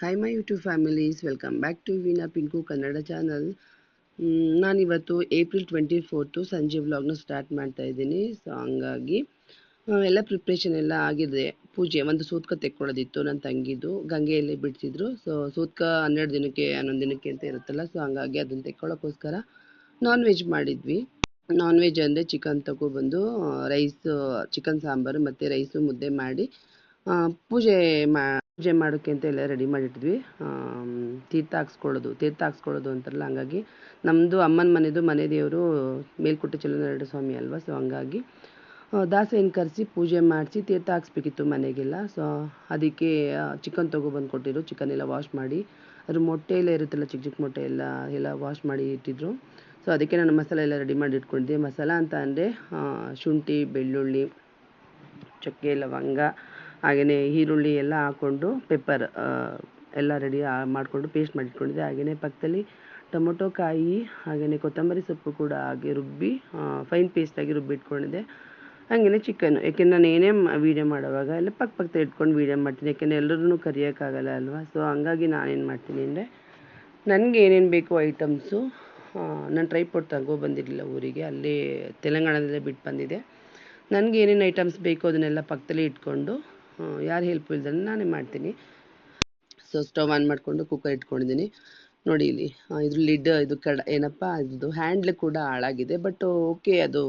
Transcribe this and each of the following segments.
Hi my YouTube families welcome back to Veena Pinku Kannada channel ನಾನಿವತ್ತು April twenty fourth ಸಂಜೆ ವ್ಲಾಗ್ನ start ಮಾಡ್ತಾ ಇದ್ದೀನಿ. ಸೊ ಹಂಗಾಗಿ ಎಲ್ಲ ಪ್ರಿಪ್ರೇಷನ್ ಎಲ್ಲ ಆಗಿದೆ. ಪೂಜೆ, ಒಂದು ಸೂತ್ಕ ತೆಕ್ಕೊಳ್ಳೋದಿತ್ತು ನನ್ನ ತಂಗಿದು. ಗಂಗೆಯಲ್ಲಿ ಬಿಡ್ತಿದ್ರು. ಸೊ ಸೂತ್ಕ ಹನ್ನೆರಡು ದಿನಕ್ಕೆ, ಹನ್ನೊಂದು ದಿನಕ್ಕೆ ಅಂತ ಇರುತ್ತಲ್ಲ. ಸೊ ಹಂಗಾಗಿ ಅದನ್ನು ತೆಕ್ಕೊಳ್ಳೋಕ್ಕೋಸ್ಕರ ನಾನ್ ವೆಜ್ ಮಾಡಿದ್ವಿ. ನಾನ್ ವೆಜ್ ಅಂದರೆ ಚಿಕನ್ ತಗೊಬಂದು ರೈಸು ಚಿಕನ್ ಸಾಂಬಾರು ಮತ್ತು ರೈಸು ಮುದ್ದೆ ಮಾಡಿ ಪೂಜೆ ಮಾ ಪೂಜೆ ಮಾಡೋಕ್ಕೆ ಅಂತ ಎಲ್ಲ ರೆಡಿ ಮಾಡಿಟ್ವಿ ಆಮ್, ತೀರ್ಥ ಹಾಕ್ಸ್ಕೊಳ್ಳೋದು ತೀರ್ಥ ಹಾಕ್ಸ್ಕೊಳ್ಳೋದು ಅಂತಾರಲ್ಲ ಹಂಗಾಗಿ ನಮ್ಮದು ಅಮ್ಮನ ಮನೆದು ಮನೆ ದೇವರು ಮೇಲ್ಕೋಟೆ ಚಲನರಡು ಸ್ವಾಮಿ ಅಲ್ವಾ ಸೊ ಹಂಗಾಗಿ ದಾಸ ದಾಸೆಯನ್ನು ಕರೆಸಿ ಪೂಜೆ ಮಾಡಿಸಿ ತೀರ್ಥ ಹಾಕ್ಸ್ಬೇಕಿತ್ತು ಮನೆಗೆಲ್ಲ. ಸೊ ಅದಕ್ಕೆ ಚಿಕನ್ ತೊಗೊಬಂದು ಕೊಟ್ಟಿದ್ರು ಚಿಕನ್ ಎಲ್ಲ ವಾಶ್ ಮಾಡಿ ಅದ್ರ ಮೊಟ್ಟೆ ಎಲ್ಲ ಇರುತ್ತಲ್ಲ ಚಿಕ್ಕ ಚಿಕ್ಕ ಮೊಟ್ಟೆ ಎಲ್ಲ ಎಲ್ಲ ವಾಶ್ ಮಾಡಿ ಇಟ್ಟಿದ್ರು. ಸೊ ಅದಕ್ಕೆ ನಾನು ಮಸಾಲೆ ಎಲ್ಲ ರೆಡಿ ಮಾಡಿ ಇಟ್ಕೊಂಡಿದ್ದೆ. ಮಸಾಲ ಅಂತ ಅಂದರೆ ಶುಂಠಿ ಬೆಳ್ಳುಳ್ಳಿ ಚಕ್ಕೆ ಲವಂಗ ಹಾಗೆಯೇ ಈರುಳ್ಳಿ ಎಲ್ಲ ಹಾಕ್ಕೊಂಡು ಪೆಪ್ಪರ್ ಎಲ್ಲ ರೆಡಿ ಮಾಡಿಕೊಂಡು ಪೇಸ್ಟ್ ಮಾಡಿಟ್ಕೊಂಡಿದ್ದೆ ಹಾಗೆಯೇ ಪಕ್ಕದಲ್ಲಿ ಟೊಮೊಟೊ ಕಾಯಿ, ಹಾಗೆಯೇ ಕೊತ್ತಂಬರಿ ಸೊಪ್ಪು ಕೂಡ ಹಾಗೆ ರುಬ್ಬಿ ಫೈನ್ ಪೇಸ್ಟಾಗಿ ರುಬ್ಬಿಟ್ಕೊಂಡಿದ್ದೆ ಹಾಗೆಯೇ ಚಿಕನ್ ಯಾಕೆಂದ್ರೆ ನಾನು ಏನೇ ವೀಡಿಯೋ ಮಾಡುವಾಗ ಎಲ್ಲ ಪಕ್ಕ ಪಕ್ಕ ಇಟ್ಕೊಂಡು ವೀಡಿಯೋ ಮಾಡ್ತೀನಿ. ಯಾಕೆಂದರೆ ಎಲ್ಲರೂ ಕರಿಯೋಕ್ಕಾಗಲ್ಲ ಅಲ್ವಾ? ಸೊ ಹಂಗಾಗಿ ನಾನೇನು ಮಾಡ್ತೀನಿ ಅಂದರೆ ನನಗೆ ಏನೇನು ಬೇಕು ಐಟಮ್ಸು ನಾನು ಟ್ರೈಪೋರ್ಟ್ ತಗೊಬಂದಿರಲಿಲ್ಲ ಊರಿಗೆ. ಅಲ್ಲೇ ತೆಲಂಗಾಣದಲ್ಲೇ ಬಿಟ್ಟು ಬಂದಿದ್ದೆ ನನಗೆ ಏನೇನು ಐಟಮ್ಸ್ ಬೇಕು ಅದನ್ನೆಲ್ಲ ಪಕ್ಕದಲ್ಲೇ ಇಟ್ಕೊಂಡು ಯಾರು ಹೆಲ್ಪ್ ಇಲ್ದಲೆ ನಾನೇ ಮಾಡ್ತೀನಿ. ಸೊ ಸ್ಟವ್ ಆನ್ ಮಾಡಿಕೊಂಡು ಕುಕ್ಕರ್ ಇಟ್ಕೊಂಡಿದ್ದೀನಿ. ನೋಡಿ ಇಲ್ಲಿ ಇದು ಲಿಡ್ ಇದು ಕಡ ಏನಪ್ಪ ಇದು ಹ್ಯಾಂಡ್ಲ್ ಕೂಡ ಹಾಳಾಗಿದೆ ಬಟ್ ಓಕೆ ಅದು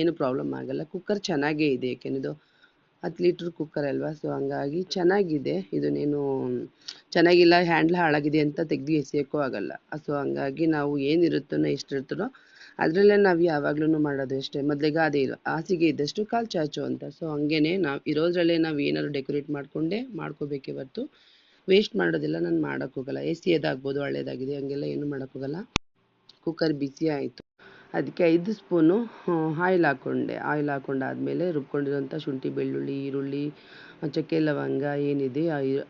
ಏನು ಪ್ರಾಬ್ಲಮ್ ಆಗಲ್ಲ. ಕುಕ್ಕರ್ ಚೆನ್ನಾಗೇ ಇದೆ, ಏಕೆಂದ್ರೆ ಇದು ಹತ್ತು ಲೀಟ್ರ್ ಕುಕ್ಕರ್ ಅಲ್ವಾ? ಸೊ ಹಂಗಾಗಿ ಚೆನ್ನಾಗಿದೆ. ಇದನ್ನೇನು ಚೆನ್ನಾಗಿಲ್ಲ ಹ್ಯಾಂಡ್ಲ್ ಹಾಳಾಗಿದೆ ಅಂತ ತೆಗೆದು ಎಸೆಯೋಕ್ಕೂ ಆಗಲ್ಲ. ಸೊ ಹಂಗಾಗಿ ನಾವು ಏನಿರುತ್ತೋ ಎಷ್ಟಿರುತ್ತೋ ಅದರಲ್ಲೇ ನಾವು ಯಾವಾಗ್ಲೂ ಮಾಡೋದು ಅಷ್ಟೇ. ಮೊದಲಿಗೆ ಅದೇ ಹಾಸಿಗೆ ಇದ್ದಷ್ಟು ಕಾಲು ಚಾಚು ಅಂತ. ಸೊ ಹಂಗೇನೆ ನಾವು ಇರೋದ್ರಲ್ಲೇ ನಾವು ಏನಾದ್ರು ಡೆಕೋರೇಟ್ ಮಾಡಿಕೊಂಡೇ ಮಾಡ್ಕೋಬೇಕೆ ಹೊರ್ತು ವೇಸ್ಟ್ ಮಾಡೋದಿಲ್ಲ, ನಾನು ಮಾಡೋಕ್ಕೆ ಹೋಗಲ್ಲ. ಎಸೆಯೋದಾಗ್ಬೋದು ಹಳೇದಾಗಿದೆ ಹಂಗೆಲ್ಲ ಏನು ಮಾಡೋಕ್ಕೋಗಲ್ಲ ಕುಕ್ಕರ್ ಬಿಸಿ ಆಯಿತು. ಅದಕ್ಕೆ ಐದು ಸ್ಪೂನು ಆಯಿಲ್ ಹಾಕ್ಕೊಂಡೆ ಆಯಿಲ್ ಹಾಕ್ಕೊಂಡಾದ್ಮೇಲೆ ರುಬ್ಕೊಂಡಿರೋಂಥ ಶುಂಠಿ, ಬೆಳ್ಳುಳ್ಳಿ, ಈರುಳ್ಳಿ, ಚಕ್ಕೆ ಲವಂಗ ಏನಿದೆ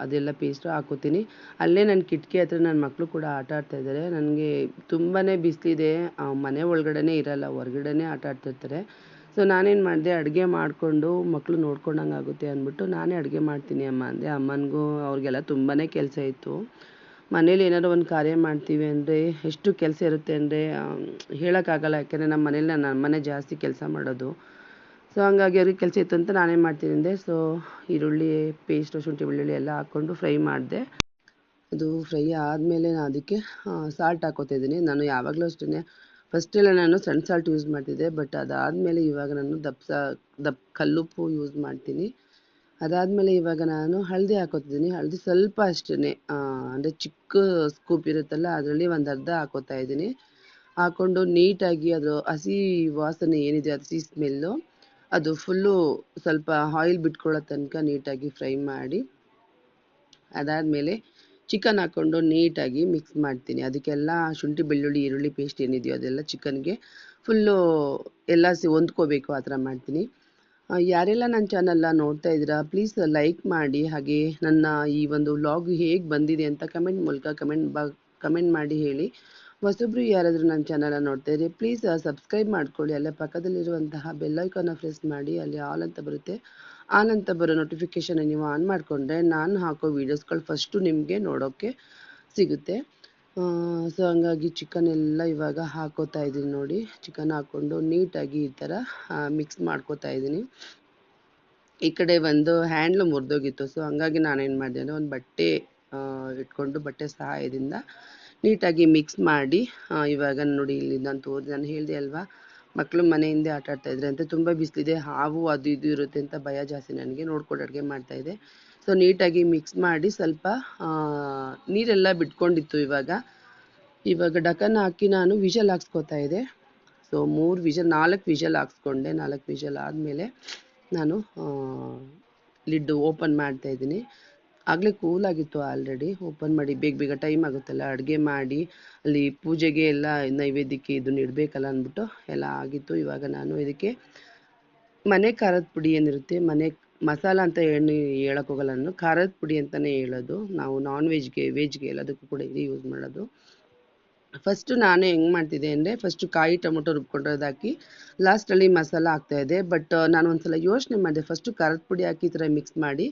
ಅದೆಲ್ಲ ಪೇಸ್ಟು ಹಾಕ್ಕೋತೀನಿ ಅಲ್ಲೇ ನನ್ನ ಕಿಟಕಿ ಹತ್ರ ನನ್ನ ಮಕ್ಕಳು ಕೂಡ ಆಟ ಆಡ್ತಾ ಇದ್ದಾರೆ. ನನಗೆ ತುಂಬಾ ಬಿಸಿಲಿದೆ. ಮನೆ ಒಳಗಡೆನೇ ಇರಲ್ಲ, ಹೊರ್ಗಡೆನೇ ಆಟ ಆಡ್ತಿರ್ತಾರೆ ಸೊ ನಾನೇನು ಮಾಡಿದೆ, ಅಡುಗೆ ಮಾಡಿಕೊಂಡು ಮಕ್ಕಳು ನೋಡ್ಕೊಂಡಂಗೆ ಆಗುತ್ತೆ ಅಂದ್ಬಿಟ್ಟು ನಾನೇ ಅಡುಗೆ ಮಾಡ್ತೀನಿ ಅಮ್ಮ. ಅಂದೆ ಅಮ್ಮನಿಗೂ ಅವ್ರಿಗೆಲ್ಲ ತುಂಬಾ ಕೆಲಸ ಇತ್ತು. ಮನೇಲಿ ಏನಾದ್ರು ಒಂದು ಕಾರ್ಯ ಮಾಡ್ತೀವಿ ಅಂದರೆ ಎಷ್ಟು ಕೆಲಸ ಇರುತ್ತೆ ಅಂದರೆ ಹೇಳೋಕ್ಕಾಗಲ್ಲ. ಯಾಕೆಂದರೆ ನಮ್ಮ ಮನೇಲಿ ನಾನು ಮನೆ ಜಾಸ್ತಿ ಕೆಲಸ ಮಾಡೋದು. ಸೊ ಹಂಗಾಗಿ ಅವ್ರಿಗೆ ಕೆಲಸ ಇತ್ತು ಅಂತ ನಾನೇ ಮಾಡ್ತೀನಿ ಅಂದೆ. ಸೊ ಈರುಳ್ಳಿ ಪೇಸ್ಟು ಶುಂಠಿ, ಬೆಳ್ಳುಳ್ಳಿ ಎಲ್ಲ ಹಾಕ್ಕೊಂಡು ಫ್ರೈ ಮಾಡಿದೆ. ಅದು ಫ್ರೈ ಆದಮೇಲೆ ನಾನು ಅದಕ್ಕೆ ಸಾಲ್ಟ್ ಹಾಕೋತಿದ್ದೀನಿ ನಾನು ಯಾವಾಗಲೂ ಅಷ್ಟೇ ಫಸ್ಟೆಲ್ಲ ನಾನು ಸಣ್ಣ ಸಾಲ್ಟ್ ಯೂಸ್ ಮಾಡ್ತಿದ್ದೆ. ಬಟ್ ಅದಾದಮೇಲೆ ಇವಾಗ ನಾನು ದಪ್ಪ ದಪ್ಪ ಕಲ್ಲುಪ್ಪು ಯೂಸ್ ಮಾಡ್ತೀನಿ. ಅದಾದಮೇಲೆ ಇವಾಗ ನಾನು ಹಳದಿ ಹಾಕೋತಿದ್ದೀನಿ. ಹಳದಿ ಸ್ವಲ್ಪ ಅಷ್ಟೇ ಅಂದರೆ ಚಿಕ್ಕ ಸ್ಕೂಪ್ ಇರುತ್ತಲ್ಲ, ಅದರಲ್ಲಿ ಒಂದು ಅರ್ಧ ಹಾಕೋತಾ ಇದ್ದೀನಿ. ಹಾಕೊಂಡು ನೀಟಾಗಿ ಅದು ಹಸಿ ವಾಸನೆ ಏನಿದೆ, ಹಸಿ ಸ್ಮೆಲ್ಲು ಅದು ಫುಲ್ಲು ಸ್ವಲ್ಪ ಆಯಿಲ್ ಬಿಟ್ಕೊಳ್ಳೋ ತನಕ ನೀಟಾಗಿ ಫ್ರೈ ಮಾಡಿ, ಅದಾದಮೇಲೆ ಚಿಕನ್ ಹಾಕ್ಕೊಂಡು ನೀಟಾಗಿ ಮಿಕ್ಸ್ ಮಾಡ್ತೀನಿ. ಅದಕ್ಕೆಲ್ಲ ಶುಂಠಿ, ಬೆಳ್ಳುಳ್ಳಿ, ಈರುಳ್ಳಿ ಪೇಸ್ಟ್ ಏನಿದೆಯೋ ಅದೆಲ್ಲ ಚಿಕನ್ಗೆ ಫುಲ್ಲು ಎಲ್ಲ ಸಿ ಹೊಂದ್ಕೋಬೇಕು ಆ ಥರ ಮಾಡ್ತೀನಿ. ಯಾರೆಲ್ಲ ನನ್ನ ಚಾನಲ್ನ ನೋಡ್ತಾ ಇದ್ದೀರಾ ಪ್ಲೀಸ್ ಲೈಕ್ ಮಾಡಿ. ಹಾಗೆ ನನ್ನ ಈ ಒಂದು ವ್ಲಾಗ್ ಹೇಗೆ ಬಂದಿದೆ ಅಂತ ಕಮೆಂಟ್ ಮೂಲಕ ಕಮೆಂಟ್ ಬಾ ಕಮೆಂಟ್ ಮಾಡಿ ಹೇಳಿ. ಹೊಸಬ್ರು ಯಾರಾದರೂ ನನ್ನ ಚಾನಲ್ನ ನೋಡ್ತಾ ಇದ್ರೆ ಪ್ಲೀಸ್ ಸಬ್ಸ್ಕ್ರೈಬ್ ಮಾಡ್ಕೊಳ್ಳಿ. ಅಲ್ಲೇ ಪಕ್ಕದಲ್ಲಿರುವಂತಹ ಬೆಲ್ಲೈಕನ್ನು ಪ್ರೆಸ್ ಮಾಡಿ. ಅಲ್ಲಿ ಆಲ್ ಅಂತ ಬರುತ್ತೆ. ಆನ್ ಅಂತ ಬರೋ ನೋಟಿಫಿಕೇಷನ್ ನೀವು ಆನ್ ಮಾಡಿಕೊಂಡ್ರೆ ನಾನು ಹಾಕೋ ವೀಡಿಯೋಸ್ಗಳು ಫಸ್ಟು ನಿಮಗೆ ನೋಡೋಕ್ಕೆ ಸಿಗುತ್ತೆ. ಸೊ ಹಂಗಾಗಿ ಚಿಕನ್ ಎಲ್ಲ ಇವಾಗ ಹಾಕೋತಾ ಇದ್ದೀನಿ ನೋಡಿ. ಚಿಕನ್ ಹಾಕ್ಕೊಂಡು ನೀಟಾಗಿ ಈ ಥರ ಮಿಕ್ಸ್ ಮಾಡ್ಕೋತಾ ಇದ್ದೀನಿ. ಈ ಕಡೆ ಒಂದು ಹ್ಯಾಂಡ್ಲು ಮುರಿದೋಗಿತ್ತು. ಸೊ ಹಂಗಾಗಿ ನಾನೇನು ಮಾಡಿದೆ ಅಂದರೆ ಒಂದು ಬಟ್ಟೆ ಇಟ್ಕೊಂಡು ಬಟ್ಟೆ ಸಹಾಯದಿಂದ ನೀಟಾಗಿ ಮಿಕ್ಸ್ ಮಾಡಿ ಇವಾಗ ನೋಡಿ ಇಲ್ಲಿ ನಾನು ತೋರಿಸಿ ನಾನು ಹೇಳಿದೆ ಅಲ್ವಾ? ಮಕ್ಕಳು ಮನೆಯಿಂದ ಆಟ ಆಡ್ತಾ ಇದ್ರೆ ಅಂತ ತುಂಬ ಬಿಸಿಲಿದೆ. ಹಾವು ಅದು ಇದು ಇರುತ್ತೆ ಅಂತ ಭಯ ಜಾಸ್ತಿ ನನಗೆ. ನೋಡ್ಕೊಂಡು ಅಡುಗೆ ಮಾಡ್ತಾ ಇದ್ದೆ. ಸೊ ನೀಟಾಗಿ ಮಿಕ್ಸ್ ಮಾಡಿ ಸ್ವಲ್ಪ ನೀರೆಲ್ಲ ಬಿಟ್ಕೊಂಡಿತ್ತು ಇವಾಗ. ಇವಾಗ ಡಕನ್ ಹಾಕಿ ನಾನು ವಿಷಲ್ ಹಾಕ್ಸ್ಕೊತಾ ಇದ್ದೆ. ಸೊ ಮೂರು ವಿಷಲ್, ನಾಲ್ಕು ವಿಷಲ್ ಹಾಕ್ಸ್ಕೊಂಡೆ. ನಾಲ್ಕು ವಿಷಲ್ ಆದಮೇಲೆ ನಾನು ಲಿಡ್ ಓಪನ್ ಮಾಡ್ತಾ ಇದ್ದೀನಿ. ಆಗಲೇ ಕೂಲಾಗಿತ್ತು ಆಲ್ರೆಡಿ. ಓಪನ್ ಮಾಡಿ ಬೇಗ ಬೇಗ ಟೈಮ್ ಆಗುತ್ತಲ್ಲ. ಅಡುಗೆ ಮಾಡಿ, ಅಲ್ಲಿ ಪೂಜೆಗೆ ಎಲ್ಲ ನೈವೇದ್ಯಕ್ಕೆ ಇದನ್ನ ಇಡಬೇಕಲ್ಲ ಅಂದ್ಬಿಟ್ಟು ಎಲ್ಲ ಆಗಿತ್ತು. ಇವಾಗ ನಾನು ಇದಕ್ಕೆ ಮನೆ ಖಾರದ ಪುಡಿ ಏನಿರುತ್ತೆ, ಮನೆ ಮಸಾಲ ಅಂತ ಏನು ಹೇಳೋಕ್ಕೋಗಲ್ಲ ನಾನು. ಖಾರದ ಪುಡಿ ಅಂತಲೇ ಹೇಳೋದು. ನಾವು ನಾನ್ ವೆಜ್ಗೆ ವೆಜ್ಗೆ ಎಲ್ಲದಕ್ಕೂ ಕೂಡ ಇದು ಯೂಸ್ ಮಾಡೋದು. ಫಸ್ಟು ನಾನು ಹೆಂಗೆ ಮಾಡ್ತಿದ್ದೆ ಅಂದರೆ ಫಸ್ಟು ಕಾಯಿ ಟೊಮೊಟೊ ರುಬ್ಕೊಂಡಿರೋದು ಹಾಕಿ ಲಾಸ್ಟಲ್ಲಿ ಮಸಾಲ ಹಾಕ್ತಾಯಿದ್ದೆ ಬಟ್ ನಾನು ಒಂದ್ಸಲ ಯೋಚನೆ ಮಾಡಿದೆ. ಫಸ್ಟು ಖಾರದ ಪುಡಿ ಹಾಕಿ ಈ ಥರ ಮಿಕ್ಸ್ ಮಾಡಿ.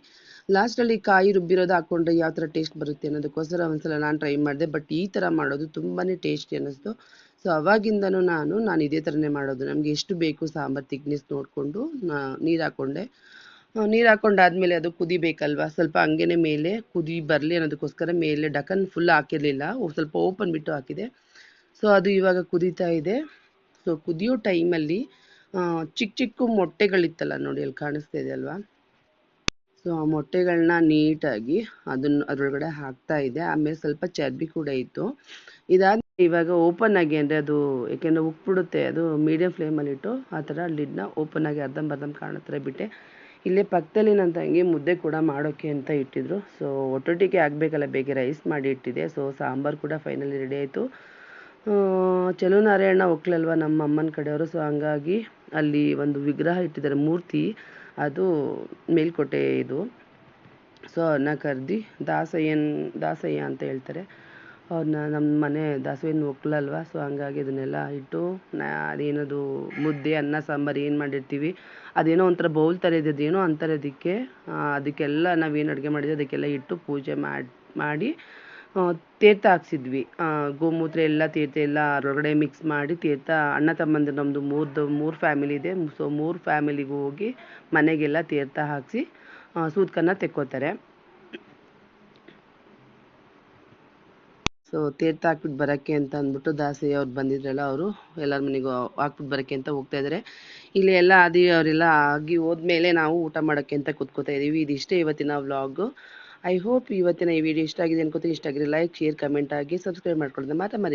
ಲಾಸ್ಟಲ್ಲಿ ಕಾಯಿ ರುಬ್ಬಿರೋದು ಹಾಕ್ಕೊಂಡ್ರೆ ಯಾವ ಥರ ಟೇಸ್ಟ್ ಬರುತ್ತೆ ಅನ್ನೋದಕ್ಕೋಸ್ಕರ ಒಂದ್ಸಲ ನಾನು ಟ್ರೈ ಮಾಡಿದೆ. ಬಟ್ ಈ ಥರ ಮಾಡೋದು ತುಂಬಾ ಟೇಸ್ಟಿ ಅನ್ನಿಸ್ತು. ಸೊ ಅವಾಗಿಂದನೂ ನಾನು ನಾನು ಇದೇ ಥರನೇ ಮಾಡೋದು. ನಮಗೆ ಎಷ್ಟು ಬೇಕು ಸಾಂಬಾರು ತಿಕ್ನೆಸ್ ನೋಡಿಕೊಂಡು ನೀರು ಹಾಕ್ಕೊಂಡೆ ನೀರು ಹಾಕೊಂಡಾದ್ಮೇಲೆ ಅದು ಕುದಿಬೇಕಲ್ವಾ? ಸ್ವಲ್ಪ ಹಂಗೇನೆ ಮೇಲೆ ಕುದಿ ಬರಲಿ ಅನ್ನೋದಕ್ಕೋಸ್ಕರ ಮೇಲೆ ಡಕನ್ ಫುಲ್ ಹಾಕಿರ್ಲಿಲ್ಲ. ಸ್ವಲ್ಪ ಓಪನ್ ಬಿಟ್ಟು ಹಾಕಿದೆ. ಸೊ ಅದು ಇವಾಗ ಕುದೀತಾ ಇದೆ. ಸೊ ಕುದಿಯೋ ಟೈಮಲ್ಲಿ ಚಿಕ್ಕ ಚಿಕ್ಕ ಮೊಟ್ಟೆಗಳಿತ್ತಲ್ಲ ನೋಡಿ, ಅಲ್ಲಿ ಕಾಣಿಸ್ತಾ ಇದೆ ಅಲ್ವಾ? ಸೊ ಆ ಮೊಟ್ಟೆಗಳನ್ನ ನೀಟಾಗಿ ಅದನ್ನ ಅದರೊಳಗಡೆ ಹಾಕ್ತಾ ಇದೆ. ಆಮೇಲೆ ಸ್ವಲ್ಪ ಚರ್ಬಿ ಕೂಡ ಇತ್ತು. ಇದಾದ ಇವಾಗ ಓಪನ್ ಆಗಿ ಅಂದರೆ ಅದು ಯಾಕೆಂದ್ರೆ ಉಪ್ಪಿಡುತ್ತೆ ಅದು ಮೀಡಿಯಂ ಫ್ಲೇಮಲ್ಲಿಟ್ಟು ಆ ಥರ ಲಿಡ್ನ ಓಪನ್ ಆಗಿ ಅರ್ಧಂಬರ್ಧಂ ಕಾಣೋ ಬಿಟ್ಟೆ. ಇಲ್ಲೇ ಪಕ್ಕದಲ್ಲಿ ನನ್ನ ತಂಗಿ ಮುದ್ದೆ ಕೂಡ ಮಾಡೋಕ್ಕೆ ಅಂತ ಇಟ್ಟಿದ್ರು. ಸೊ ಒಟ್ಟೊಟ್ಟಿಗೆ ಆಗಬೇಕಲ್ಲ, ಬೇಗ ರೈಸ್ ಮಾಡಿ ಇಟ್ಟಿದೆ ಸೊ ಸಾಂಬಾರು ಕೂಡ ಫೈನಲಿ ರೆಡಿ ಆಯಿತು. ಚಲೋ ನಾರಾಯಣ ಒಕ್ಲಲ್ವ ನಮ್ಮ ಅಮ್ಮನ ಕಡೆಯವರು. ಸೊ ಹಂಗಾಗಿ ಅಲ್ಲಿ ಒಂದು ವಿಗ್ರಹ ಇಟ್ಟಿದ್ದಾರೆ, ಮೂರ್ತಿ. ಅದು ಮೇಲ್ಕೋಟೆ ಇದು. ಸೊ ಅವ್ರನ್ನ ಕರೆದು, ದಾಸಯ್ಯನ್, ದಾಸಯ್ಯ ಅಂತ ಹೇಳ್ತಾರೆ. ಅವ್ರನ್ನ ನಮ್ಮ ಮನೆ ದಾಸಯ್ಯನ ಒಕ್ಲಲ್ವ? ಸೊ ಹಂಗಾಗಿ ಅದನ್ನೆಲ್ಲ ಇಟ್ಟು, ನಾ ಅದೇನದು ಮುದ್ದೆ, ಅನ್ನ, ಸಾಂಬಾರು ಏನು ಮಾಡಿರ್ತೀವಿ, ಅದೇನೋ ಒಂಥರ ಬೌಲ್ ಥರ ಇದೆ ಅದೇನೋ ಅಂತಾರೆ ಅದಕ್ಕೆ ಅದಕ್ಕೆಲ್ಲ ನಾವೇನು ಅಡುಗೆ ಮಾಡಿದ್ವಿ, ಅದಕ್ಕೆಲ್ಲ ಇಟ್ಟು ಪೂಜೆ ಮಾಡಿ ಮಾಡಿ ತೀರ್ಥ ಹಾಕ್ಸಿದ್ವಿ. ಗೋಮೂತ್ರ ಎಲ್ಲ ತೀರ್ಥ ಎಲ್ಲ ಹೊರಗಡೆ ಮಿಕ್ಸ್ ಮಾಡಿ ತೀರ್ಥ ಅಣ್ಣ ತಮ್ಮಂದಿರು ನಮ್ಮದು ಮೂರ್ದು, ಮೂರು ಫ್ಯಾಮಿಲಿ ಇದೆ. ಸೊ ಮೂರು ಫ್ಯಾಮಿಲಿಗೂ ಹೋಗಿ ಮನೆಗೆಲ್ಲ ತೀರ್ಥ ಹಾಕಿಸಿ ಸೂತ್ಕನ್ನ ತೆಕ್ಕೋತಾರೆ. ಸೊ ತೀರ್ಥ ಹಾಕ್ಬಿಟ್ಟು ಬರೋಕ್ಕೆ ಅಂತ ಅಂದ್ಬಿಟ್ಟು ದಾಸಿ ಅವ್ರು ಬಂದಿದ್ರಲ್ಲ ಅವರು, ಎಲ್ಲರ ಮನೆಗೂ ಹಾಕ್ಬಿಟ್ಟು ಬರೋಕ್ಕೆ ಅಂತ ಹೋಗ್ತಾ ಇದ್ದಾರೆ ಇಲ್ಲಿ ಎಲ್ಲ ಆದಿ ಅವರೆಲ್ಲ ಆಗಿ ಹೋದ್ಮೇಲೆ ನಾವು ಊಟ ಮಾಡೋಕ್ಕೆ ಅಂತ ಕೂತ್ಕೋತಾ ಇದ್ದೀವಿ ಇದಿಷ್ಟೇ ಇವತ್ತಿನ ವ್ಲಾಗು. ಐ ಹೋಪ್ ಇವತ್ತಿನ ಈ ವಿಡಿಯೋ ಇಷ್ಟ ಆಗಿದೆ ಅನ್ಕೋತೀನಿ. ಇಷ್ಟ ಆಗಿದೆ ಲೈಕ್ ಶೇರ್ ಕಮೆಂಟ್ ಆಗಿ ಸಬ್ಸ್ಕ್ರೈಬ್ ಮಾಡ್ಕೊಳ್ಳೋದು ಮಾತ್ರ ಮರಿ